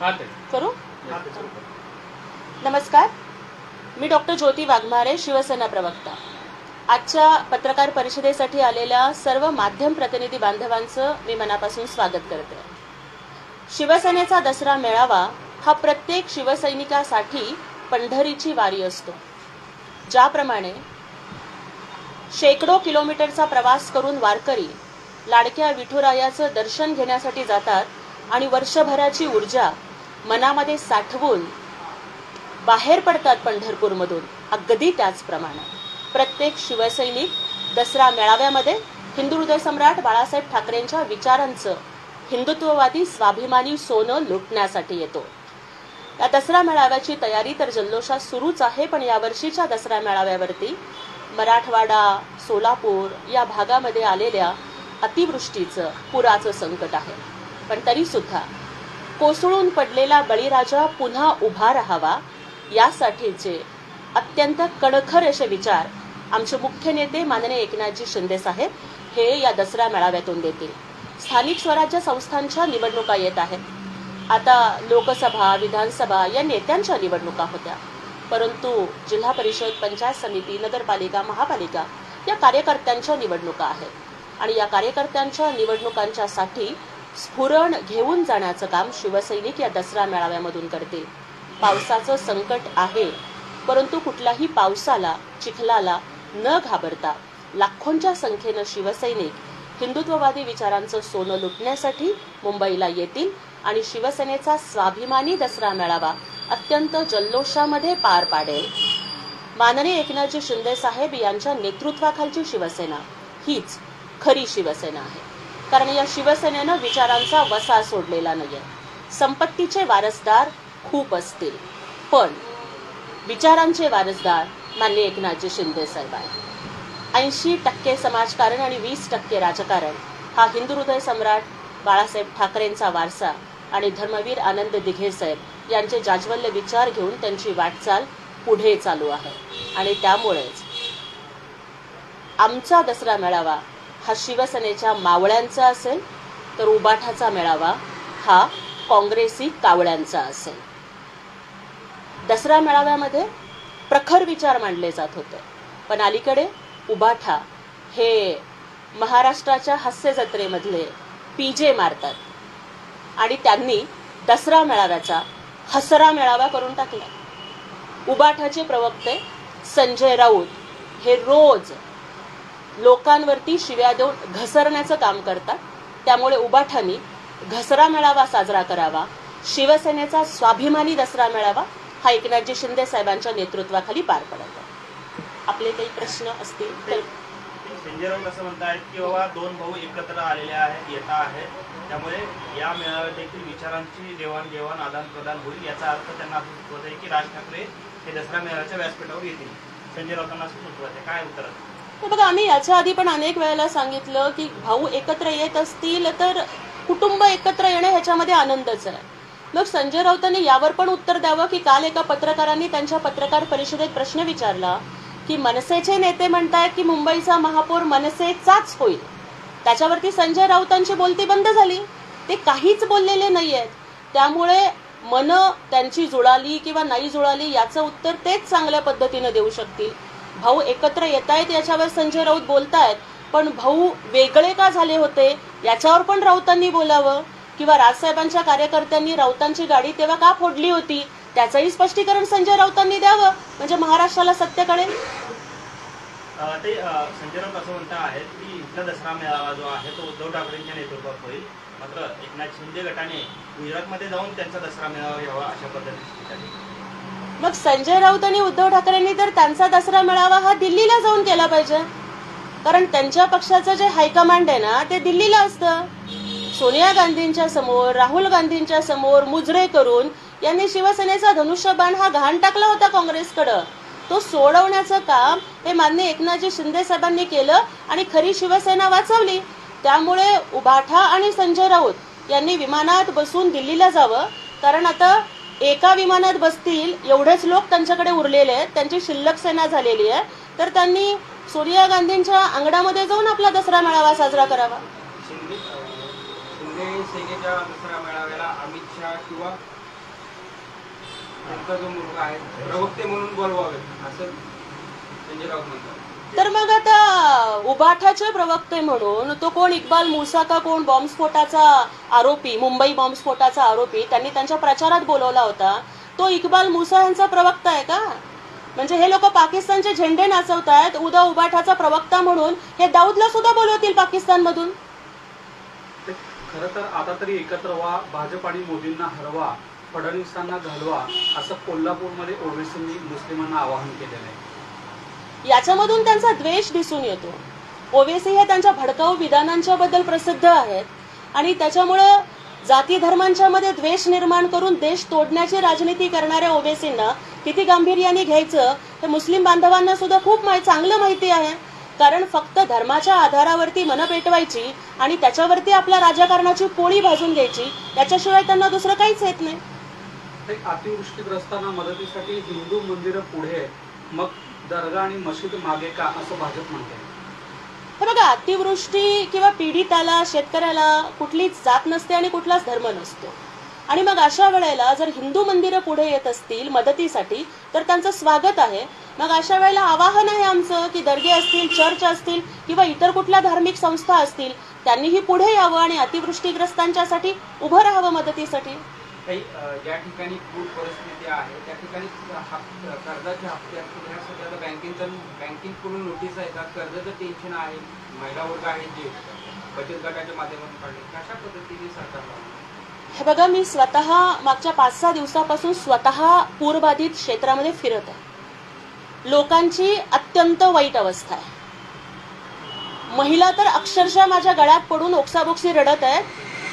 करा. नमस्कार. मी डॉक्टर ज्योती वाघमारे शिवसेना प्रवक्ता. आजच्या पत्रकार परिषदेसाठी आलेल्या सर्व माध्यम प्रतिनिधी बांधवांचं मी मनापासून स्वागत करते. शिवसेनेचा दसरा मेळावा हा प्रत्येक शिवसैनिकासाठी पंढरीची वारी असतो. ज्याप्रमाणे शेकडो किलोमीटरचा प्रवास करून वारकरी लाडक्या विठुरायाचं दर्शन घेण्यासाठी जातात आणि वर्षभराची ऊर्जा मनामध्ये साठवून बाहेर पडतात पंढरपूरमधून. अगदी त्याचप्रमाणे. प्रत्येक शिवसैनिक दसरा मेळाव्यामध्ये हिंदू हृदय सम्राट बाळासाहेब ठाकरेंच्या विचारांचं हिंदुत्ववादी स्वाभिमानी सोनं लुटण्यासाठी येतो. या दसरा मेळाव्याची तयारी तर जल्लोषात सुरूच आहे पण यावर्षीच्या दसरा मेळाव्यावरती मराठवाडा सोलापूर या भागामध्ये आलेल्या अतिवृष्टीचं पुराचं संकट आहे. पण तरीसुद्धा कोसळून पडलेला बळीराजा पुन्हा उभा राहावा यासाठीचे अत्यंत कणखर असे विचार आमचे मुख्य नेते माननीय एकनाथजी शिंदे साहेब हे या दसरा मेळाव्यातून देतील. स्थानिक स्वराज्य संस्थांच्या निवडणुका येत आहेत. आता लोकसभा विधानसभा या नेत्यांच्या निवडणुका होत्या. परंतु जिल्हा परिषद पंचायत समिती नगरपालिका महापालिका या कार्यकर्त्यांच्या निवडणुका आहेत. आणि या कार्यकर्त्यांच्या निवडणुकांच्यासाठी स्फुरण घेऊन जाण्याचं काम शिवसैनिक या दसरा मेळाव्यामधून करतील. पावसाचं संकट आहे परंतु कुठल्याही पावसाला चिखलाला न घाबरता लाखोंच्या संख्येनं शिवसैनिक हिंदुत्ववादी विचारांचं सोनं लुटण्यासाठी मुंबईला येतील आणि शिवसेनेचा स्वाभिमानी दसरा मेळावा अत्यंत जल्लोषामध्ये पार पाडेल. माननीय एकनाथजी शिंदे साहेब यांच्या नेतृत्वाखालची शिवसेना हीच खरी शिवसेना आहे. कारण या शिवसेनेनं विचारांचा वसा सोडलेला नाहीये. संपत्तीचे वारसदार खूप असतील. पण विचारांचे वारसदार माननीय एकनाथजी शिंदे साहेब आहे ऐंशी टक्के समाजकारण आणि वीस टक्के राजकारण हा हिंदू हृदय सम्राट बाळासाहेब ठाकरेंचा वारसा आणि धर्मवीर आनंद दिघे साहेब यांचे जाज्वल्य विचार घेऊन त्यांची वाटचाल पुढे चालू आहे. आणि त्यामुळेच आमचा दसरा मेळावा हा शिवसेनेच्या मावळ्यांचा असेल तर उबाठाचा मेळावा हा काँग्रेसी कावळ्यांचा असेल. दसरा मेळाव्यामध्ये प्रखर विचार मांडले जात होते. पण अलीकडे उबाठा हे महाराष्ट्राच्या हास्य जत्रेमधले पीजे मारतात. आणि त्यांनी दसरा मेळाव्याचा हसरा मेळावा करून टाकला. उबाठाचे प्रवक्ते संजय राऊत हे रोज लोकांवरती शिव्या देऊन घसरण्याचं काम करतात. त्यामुळे उबाठांनी घसरा मेळावा साजरा करावा शिवसेनेचा स्वाभिमानी दसरा मेळावा हा एकनाथजी शिंदे साहेबांच्या नेतृत्वाखाली पार पडत. आपले काही प्रश्न असतील तर संजयराव राऊत असं म्हणतायत की बाबा दोन भाऊ एकत्र आलेले आहेत येत आहेत. त्यामुळे या मेळाव्यात देखील विचारांची देवाणघेवाण आदान प्रदान होईल याचा अर्थ त्यांना असं सुचवत आहे की राज ठाकरे हे दसरा मेळाव्याच्या व्यासपीठावर येतील. संजय राऊतांना असं सुचवत आहे काय उत्तर आहे? हे बघा आम्ही याच्या आधी पण अनेक वेळेला सांगितलं की भाऊ एकत्र येत असतील तर कुटुंब एकत्र येणं ह्याच्यामध्ये आनंदच आहे. मग संजय राऊतांनी यावर पण उत्तर द्यावं की काल एका पत्रकारांनी त्यांच्या पत्रकार परिषदेत प्रश्न विचारला की मनसेचे नेते म्हणतायत की मुंबईचा महापौर मनसेचाच होईल. त्याच्यावरती संजय राऊतांची बोलती बंद झाली. ते काहीच बोललेले नाही आहेत त्यामुळे मन त्यांची जुळाली किंवा नाही जुळाली याचं उत्तर तेच चांगल्या पद्धतीनं देऊ शकतील. भाऊ एकत्र येत आहेत याच्यावर संजय राऊत बोलतायत पण भाऊ वेगळे का झाले होते? याच्यावर पण राऊतांनी बोलावं? किंवा राजसाहेबांच्या कार्यकर्त्यांनी राऊतांची गाडी तेव्हा का फोडली होती? त्याचंही स्पष्टीकरण संजय राऊतांनी द्यावं? म्हणजे महाराष्ट्राला सत्य कळेल? ते संजय राऊत असं म्हणता आहेत की इथला दसरा मेळावा जो आहे तो उद्धव ठाकरेंच्या नेतृत्वात होईल. मात्र एकनाथ शिंदे गटाने गुजरातमध्ये जाऊन त्यांचा दसरा मेळावा घ्यावा अशा पद्धतीने मग संजय राऊत आणि उद्धव ठाकरेंनी तर त्यांचा दसरा मेळावा हा दिल्लीला जाऊन केला पाहिजे. कारण त्यांच्या पक्षाचं जे हायकमांड आहे ना ते दिल्लीला असतं. सोनिया गांधींच्या समोर राहुल गांधींच्या समोर मुजरे करून यांनी शिवसेनेचा धनुष्यबाण हा घाण टाकला होता काँग्रेसकडं. तो सोडवण्याचं काम हे मान्य एकनाथजी शिंदे साहेबांनी केलं आणि खरी शिवसेना वाचवली. त्यामुळे उभाठा आणि संजय राऊत यांनी विमानात बसून दिल्लीला जावं. कारण आता एका विमानात बसतील एवढेच लोक त्यांच्याकडे उरलेले आहेत त्यांची शिल्लक सेना झालेली आहे तर त्यांनी सोनिया गांधींच्या अंगणामध्ये जाऊन आपला दसरा मेळावा साजरा करावा. प्रवक्ते म्हणून बोलवावे असं संजय राऊत म्हणतात. तर मग आता उबाठाचे प्रवक्ते म्हणून तो कोण? इक्बाल मुसा का कोण? बॉम्बस्फोटाचा आरोपी मुंबई बॉम्बस्फोटाचा आरोपी त्यांनी त्यांच्या प्रचारात बोलवला होता. तो इक्बाल मुसा यांचा प्रवक्ता आहे का? म्हणजे हे लोक पाकिस्तानचे झेंडे नाचवतायत उद्या उबाठाचा प्रवक्ता म्हणून हे दाऊदला सुद्धा बोलवतील पाकिस्तानमधून? ते खरं तर आता तरी एकत्र व्हा भाजप आणि मोदींना हरवा फडणवीसांना घालवा असं कोल्हापूरमध्ये ओबीसींनी मुस्लिमांना आवाहन केलेलं आहे. याच्यामधून त्यांचा द्वेष दिसून येतो. ओवेसी हे त्यांच्या भडकाऊ विधानांच्या बद्दल प्रसिद्ध आहेत आणि त्याच्यामुळं जाती धर्मांच्या मध्ये द्वेष निर्माण करून देश तोडण्याची राजनीती करणाऱ्या ओवेसींना किती गांभीर्याने घ्यायचं हे मुस्लिम बांधवांना सुद्धा खूप चांगलं माहिती आहे. कारण फक्त धर्माच्या आधारावरती मन पेटवायची आणि त्याच्यावरती आपल्या राजकारणाची पोळी भाजून घ्यायची त्याच्याशिवाय त्यांना दुसरं काहीच येत नाही. अतिवृष्टीग्रस्तांना मदतीसाठी हिंदू मंदिरं पुढे मग दर्गा आणि मशीद मागे का असं भाजप म्हणते हे बघा अतिवृष्टी किंवा पीडिताला शेतकऱ्याला कुठलीच जात नसते आणि कुठलाच धर्म नसतो. आणि मग अशा वेळेला जर हिंदू मंदिरं पुढे येत असतील मदतीसाठी तर त्यांचं स्वागत आहे. मग अशा वेळेला आवाहन आहे आमचं की दर्गे असतील चर्च असतील किंवा इतर कुठल्या धार्मिक संस्था असतील त्यांनीही पुढे यावं आणि अतिवृष्टीग्रस्तांच्यासाठी उभं राहावं मदतीसाठी. काही ज्या ठिकाणी पूर परिस्थिती आहे त्या ठिकाणी कर्जाचे हप्ते असतील ह्यासाठी आता बँकेचं बँकिंगकडून नोटीस येतात कर्जाचं टेन्शन आहे महिला वर्ग आहे जे बचत गटाच्या माध्यमातून काढले कशा पद्धतीने सरकारला हे बघा मी स्वतः मागच्या पाच सहा दिवसापासून स्वतः पूरबाधित क्षेत्रामध्ये फिरत आहे. लोकांची अत्यंत वाईट अवस्था आहे. महिला तर अक्षरशः माझ्या गळ्यात पडून ओक्साबोक्सी रडत आहेत.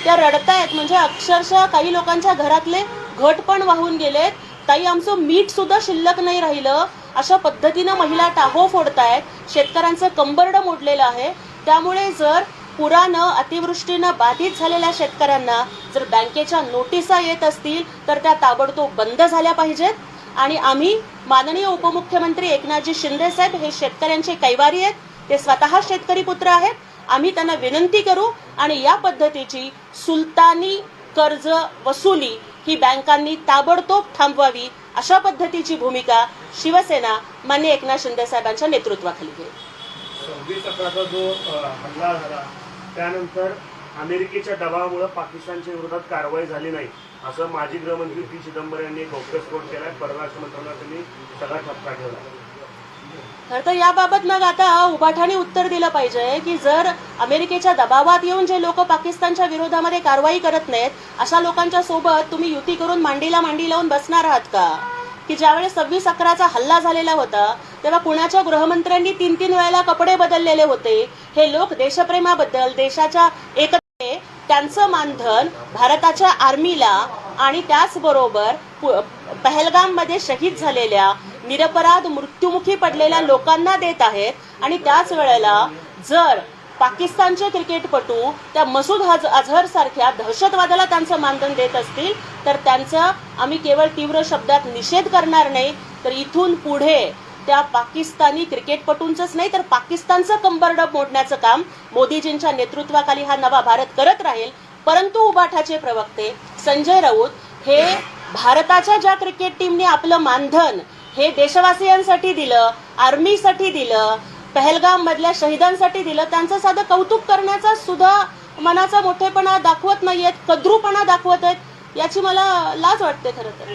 त्या रडतायत. म्हणजे अक्षरशः काही लोकांच्या घरातले घट पण वाहून गेलेत. ताई आमचं मीठ सुद्धा शिल्लक नाही राहिलं. अशा पद्धतीनं महिला टाहो फोडतायत. शेतकऱ्यांचं कंबरडं मोडलेलं आहे. त्यामुळे जर पुरानं अतिवृष्टीनं बाधित झालेल्या शेतकऱ्यांना जर बँकेच्या नोटिसा येत असतील तर त्या ताबडतोब बंद झाल्या पाहिजेत. आणि आम्ही माननीय उपमुख्यमंत्री एकनाथजी शिंदे साहेब हे शेतकऱ्यांचे कैवारी आहेत. ते स्वतः शेतकरी पुत्र आहेत. आम्ही त्यांना विनंती करू आणि या पद्धतीची सुलतानी कर्ज वसुली ही बँकांनी ताबडतोब थांबवावी अशा पद्धतीची भूमिका शिवसेना मान्य एकनाथ शिंदे साहेबांच्या नेतृत्वाखाली घेईल अकराचा जो हल्ला झाला त्यानंतर अमेरिकेच्या दबावामुळे पाकिस्तानच्या विरोधात कारवाई झाली नाही असं माजी गृहमंत्री पी चिदंबरम यांनी एक गौप्यस्फोट केलाय. परराष्ट्र मंत्रालयाने सगळा ठपका ठेवला खर तर याबाबत मग आता उभाठाने उत्तर दिलं पाहिजे की जर अमेरिकेच्या दबावात येऊन जे लोक पाकिस्तानच्या विरोधामध्ये कारवाई करत नाहीत अशा लोकांच्या सोबत तुम्ही युती करून मांडीला मांडी लावून बसणार आहात का? की ज्यावेळेस सव्वीस अकराचा हल्ला झालेला होता तेव्हा पुण्याच्या गृहमंत्र्यांनी तीन तीन वेळेला कपडे बदललेले होते? हे लोक देशप्रेमाबद्दल देशाच्या एकते त्यांचं मानधन भारताच्या आर्मीला आणि त्याचबरोबर पु- पहलगाममध्ये शहीद झालेल्या निरपराध मृत्युमुखी पडलेल्या लोकांना देत आहेत. आणि त्याच वेळेला जर पाकिस्तानचे क्रिकेटपटू त्या मसूद हज अझहर सारख्या दहशतवादाला त्यांचं मानधन देत असतील तर त्यांचा आम्ही केवळ तीव्र शब्दात निषेध करणार नाही. तर इथून पुढे त्या पाकिस्तानी क्रिकेटपटूंचंच नाही तर पाकिस्तानचं कंबरडं मोडण्याचं काम मोदीजींच्या नेतृत्वाखाली हा नवा भारत करत राहील. परंतु उबाठाचे प्रवक्ते संजय राऊत हे भारताच्या ज्या क्रिकेट टीमने आपलं मानधन हे देशवासियांसाठी दिलं आर्मीसाठी दिलं पहलगाम मधल्या शहीदांसाठी दिलं त्यांचं साधं कौतुक करण्याचा सुद्धा मनाचा मोठेपणा दाखवत नाहीयेत कद्रूपणा दाखवत आहेत याची मला लाज वाटते खरं तर.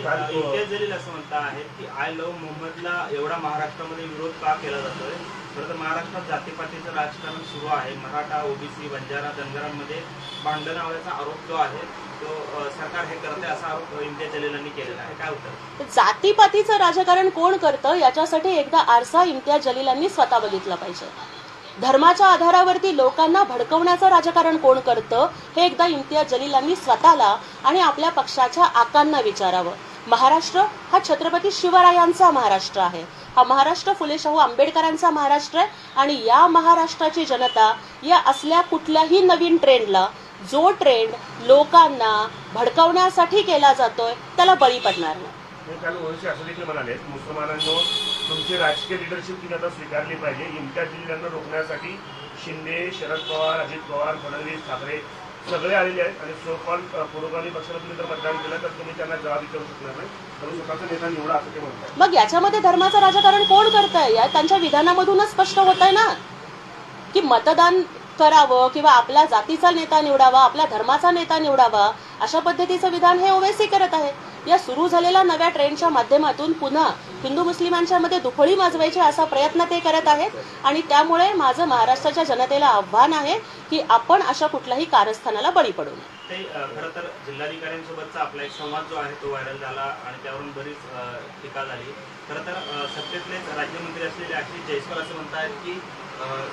असं म्हणता आहे की आय लव्ह मोहम्मदला एवढा महाराष्ट्रामध्ये विरोध का केला जातोय? खरं तर महाराष्ट्रात जातीपातीचं राजकारण सुरू आहे. मराठा ओबीसी बंजारा धनगरांमध्ये भांडण आवडण्याचा आरोप जो आहे तो सरकार हे करते असा आरोप इम्तियाज जलीलांनी केलेला आहे. काय उत्तर? जातीपातीचं राजकारण कोण करतं याच्यासाठी एकदा आरसा इम्तियाज जलीलांनी स्वतः बघितला पाहिजे. धर्माच्या आधारावरती लोकांना भडकवण्याचं राजकारण कोण करतं हे एकदा इम्तियाज जलीलांनी स्वतःला आणि आपल्या पक्षाच्या आकांना विचारावं. महाराष्ट्र हा छत्रपती शिवरायांचा महाराष्ट्र आहे. हा महाराष्ट्र फुले शाहू आंबेडकरांचा महाराष्ट्र आहे आणि या महाराष्ट्राची जनता या असल्या कुठल्याही नवीन ट्रेंडला जो ट्रेंड लोकांना भडकवण्यासाठी केला जातोय त्याला बळी पडणार नाही. म्हणाले मुसलमानांनो तुमची राजकीय लिडरशिप तिने आता स्वीकारली पाहिजे. इम्तियाज रोखण्यासाठी शिंदे शरद पवार अजित पवार फडणवीस ठाकरे सगळे आलेले आहेत आणि सोकॉल पुरोगामी पक्षाला तुम्ही जर मतदान केलं तर तुम्ही त्यांना जबाब विचारू शकणार नाही. तर स्वतःचा नेता निवडा असं ते म्हणतात. मग याच्यामध्ये धर्माचं राजकारण कोण करतंय? या त्यांच्या विधानामधूनच स्पष्ट होत आहे ना? की मतदान करावं किंवा आपल्या जातीचा नेता निवडावा आपल्या धर्माचा नेता निवडावा अशा पद्धतीचं विधान हे ओवेसी करत आहे. या सुरू झालेल्या नव्या ट्रेंडच्या माध्यमातून पुन्हा हिंदू मुस्लिमांच्या मध्ये दुफळी माजवायची असा प्रयत्न ते करत आहेत. आणि त्यामुळे माझं महाराष्ट्राच्या जनतेला आव्हान आहे की आपण अशा कुठल्याही कारस्थानाला बळी पडू नये. ते खरं तर जिल्हाधिकाऱ्यांसोबतचा आपला एक संवाद जो आहे तो व्हायरल झाला आणि त्यावरून बरीच टीका झाली. खरं तर सत्तेतले राज्यमंत्री असलेले आशिष जयस्वाल असं म्हणतात की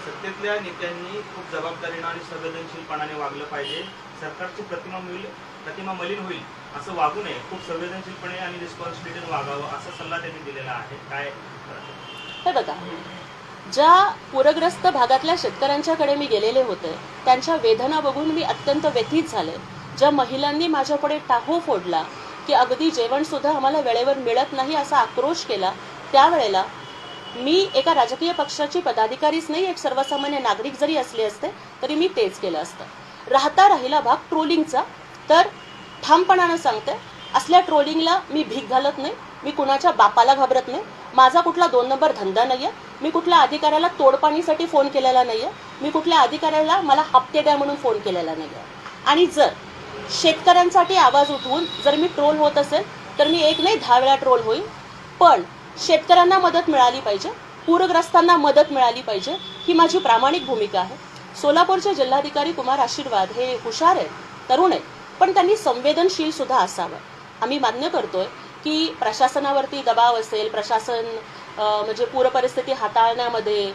सत्तेतल्या नेत्यांनी खूप जबाबदारीनं आणि संवेदनशीलपणाने वागलं पाहिजे. सरकारची प्रतिमा मिळेल प्रतिमा मलिन होईल. असं वागू नये. खूप संवेदनशीलपणे आणि रिस्पॉन्सिबिलिटीने वागावं असा सल्ला त्यांनी दिलेला आहे. काय हे बघा. ज्या पूरग्रस्त भागातल्या शेतकऱ्यांच्याकडे मी गेलेले होते त्यांच्या वेदना बघून मी अत्यंत व्यथित झाले. ज्या महिलांनी माझ्यापुढे टाहो फोडला की अगदी जेवणसुद्धा आम्हाला वेळेवर मिळत नाही असा आक्रोश केला त्यावेळेला मी एका राजकीय पक्षाची पदाधिकारीच नाही एक सर्वसामान्य नागरिक जरी असले असते तरी मी तेच केलं असतं. राहता राहिला भाग ट्रोलिंगचा. तर ठामपणानं सांगते असल्या ट्रोलिंगला मी भीक घालत नाही मी कुणाच्या बापाला घाबरत नाही माझा कुठला दोन नंबर धंदा नाही आहे मी कुठल्या अधिकाऱ्याला तोडपाणीसाठी फोन केलेला नाही आहे मी कुठल्या अधिकाऱ्याला मला हप्ते द्या म्हणून फोन केलेला नाही आहे आणि जर शेतकऱ्यांसाठी आवाज उठवून जर मी ट्रोल होत असेल तर मी एक नाही दहा वेळा ट्रोल होईल. पण शेतकऱ्यांना मदत मिळाली पाहिजे पूरग्रस्तांना मदत मिळाली पाहिजे ही माझी प्रामाणिक भूमिका आहे. सोलापूरचे जिल्हाधिकारी कुमार आशीर्वाद हे हुशार आहेत तरुण आहेत. पण त्यांनी संवेदनशील सुद्धा असावं. आम्ही मान्य करतोय की प्रशासनावरती दबाव असेल प्रशासन म्हणजे पूरपरिस्थिती हाताळण्यामध्ये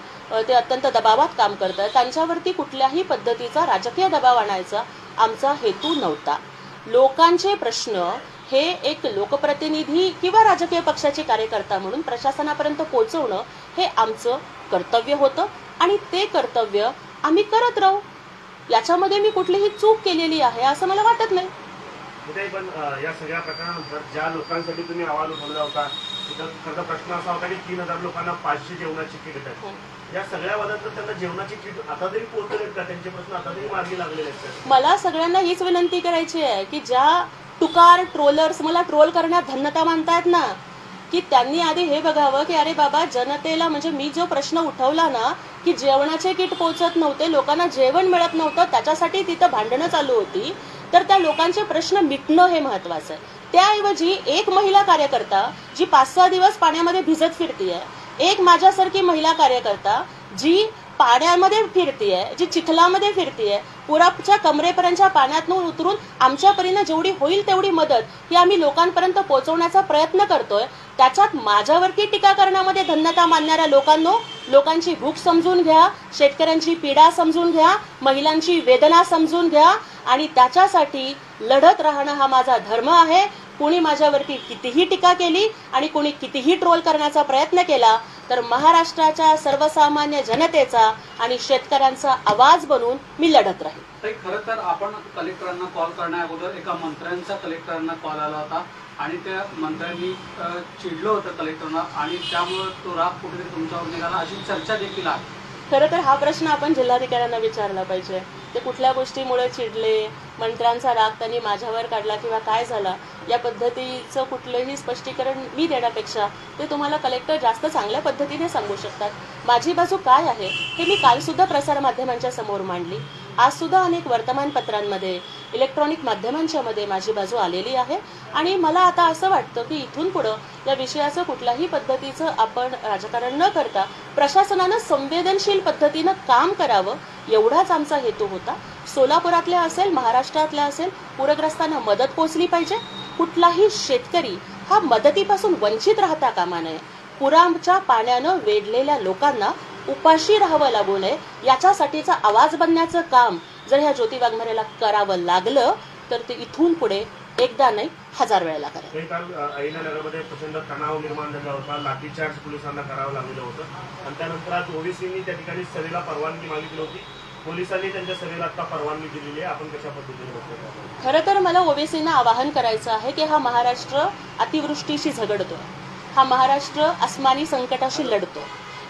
ते अत्यंत दबावात काम करतात त्यांच्यावरती कुठल्याही पद्धतीचा राजकीय दबाव आणायचा आमचा हेतू नव्हता. लोकांचे प्रश्न हे एक लोकप्रतिनिधी किंवा राजकीय पक्षाचे कार्यकर्ता म्हणून प्रशासनापर्यंत पोहोचवणं हे आमचं कर्तव्य होतं आणि ते कर्तव्य आम्ही करत राहू. याच्यामध्ये मी कुठलीही चूक केलेली आहे असं मला वाटत नाही. पण अ, या सगळ्या प्रकरणानंतर ज्या लोकांसाठी तुम्ही आवाज उठवला होता तिथं खरं प्रश्न असा होता की तीन हजार लोकांना पाचशे जेवणाची किट देतात. या सगळ्या वादात त्यांना जेवणाची किट आता तरी पोहोचले का? त्यांचे प्रश्न आता तरी मार्गी लागलेले आहेत का? मला सगळ्यांना हीच विनंती करायची आहे की ज्या टुकार ट्रोलर्स मला ट्रोल करण्यात धन्यता मानतायत ना की त्यांनी आधी हे बघावं की अरे बाबा जनतेला म्हणजे मी जो प्रश्न उठवला ना की जेवणाचे किट पोहोचत नव्हते लोकांना जेवण मिळत नव्हतं त्याच्यासाठी तिथं भांडणं चालू होती तर त्या लोकांचे प्रश्न मिटणं हे महत्वाचं आहे. त्याऐवजी एक महिला कार्यकर्ता जी पाच सहा दिवस पाण्यामध्ये भिजत फिरतीये एक माझ्यासारखी महिला कार्यकर्ता जी पाण्यामध्ये फिरतीये जी चिखलामध्ये फिरतीये पुराच्या कमरेपर्यंतच्या पाण्यातून उतरून आमच्या परीनं जेवढी होईल तेवढी मदत ही आम्ही लोकांपर्यंत पोहोचवण्याचा प्रयत्न करतोय. त्याच्यात माझ्यावरती टीका करण्यामध्ये धन्यता मानणाऱ्या लोकांनो लोकांची भूक समजून घ्या शेतकऱ्यांची पीडा समजून घ्या महिलांची वेदना समजून घ्या आणि त्याच्यासाठी लढत राहणं हा माझा धर्म आहे. कुणी माझ्यावरती कितीही टीका केली आणि कुणी कितीही ट्रोल करण्याचा प्रयत्न केला तर महाराष्ट्राच्या सर्वसामान्य जनतेचा आणि शेतकऱ्यांचा आवाज बनून मी लढत राहील खरं तर आपण कलेक्टरांना कॉल करण्या अगोदर एका मंत्र्यांचा कलेक्टरांना कॉल आला होता आणि त्या मंत्र्यांनी चिडलं होतं कलेक्टरना आणि त्यामुळे तो राग कुठेतरी तुमच्यावर निघाला अशी चर्चा देखील आहे. खरं तर हा प्रश्न आपण जिल्हाधिकाऱ्यांना विचारला पाहिजे. ते कुठल्या गोष्टीमुळे चिडले? मंत्र्यांचा राग त्यांनी माझ्यावर काढला किंवा काय झाला या पद्धतीचं कुठलंही स्पष्टीकरण मी देण्यापेक्षा ते तुम्हाला कलेक्टर जास्त चांगल्या पद्धतीने सांगू शकतात. माझी बाजू काय आहे हे मी कालसुद्धा प्रसारमाध्यमांच्या समोर मांडली. आजसुद्धा अनेक वर्तमानपत्रांमध्ये इलेक्ट्रॉनिक माध्यमांच्या मध्ये माझी बाजू आलेली आहे आणि मला आता असं वाटतं की इथून पुढं या विषयाचं कुठल्याही पद्धतीचं आपण राजकारण न करता प्रशासनानं संवेदनशील पद्धतीनं काम करावं एवढाच आमचा हेतू होता. सोलापुरातल्या असेल महाराष्ट्रातल्या असेल पूरग्रस्तांना मदत पोचली पाहिजे. कुठलाही शेतकरी हा मदतीपासून वंचित राहता कामा नये. पुराच्या पाण्यानं वेढलेल्या लोकांना उपाशी राहावं लागू नये. याच्यासाठीचा आवाज बनण्याचं काम जर ह्या ज्योती वाघमारेला करावं लागलं तर ते इथून पुढे एकदा नाही हजार वेळेला करेल. काल अहिल्यानगरमध्ये प्रचंड तणाव निर्माण झाला होता. लाठीचार्ज पोलिसांना करावं लागलेलं होतं. आणि त्यानंतर आज ओबीसीनी त्या ठिकाणी सभेला परवानगी मागितली होती. पोलिसांनी त्यांच्या सभेला आता परवानगी दिलेली आहे. आपण कशा पद्धतीने खरं तर मला ओबीसीना आवाहन करायचं आहे की हा महाराष्ट्र अतिवृष्टीशी झगडतो. हा महाराष्ट्र अस्मानी संकटाशी लढतो.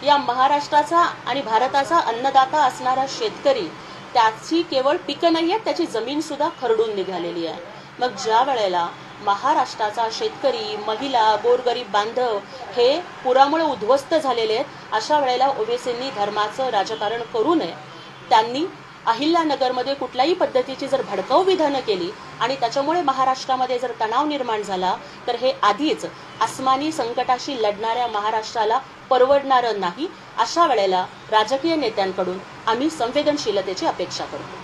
या महाराष्ट्राचा आणि भारताचा अन्नदाता असणारा शेतकरी त्याची केवळ पिकं नाही आहेत त्याची जमीन सुद्धा खरडून निघालेली आहे. मग ज्या वेळेला महाराष्ट्राचा शेतकरी महिला गोरगरीब बांधव हे पुरामुळे उद्ध्वस्त झालेले आहेत अशा वेळेला ओवेसींनी धर्माचं राजकारण करू नये. त्यांनी अहिल्यानगरमध्ये कुठल्याही पद्धतीची जर भडकाऊ विधानं केली आणि त्याच्यामुळे महाराष्ट्रामध्ये जर तणाव निर्माण झाला तर हे आधीच आसमानी संकटाशी लढणाऱ्या महाराष्ट्राला परवडणारं नाही. अशा वेळेला राजकीय नेत्यांकडून आम्ही संवेदनशीलतेची अपेक्षा करतो.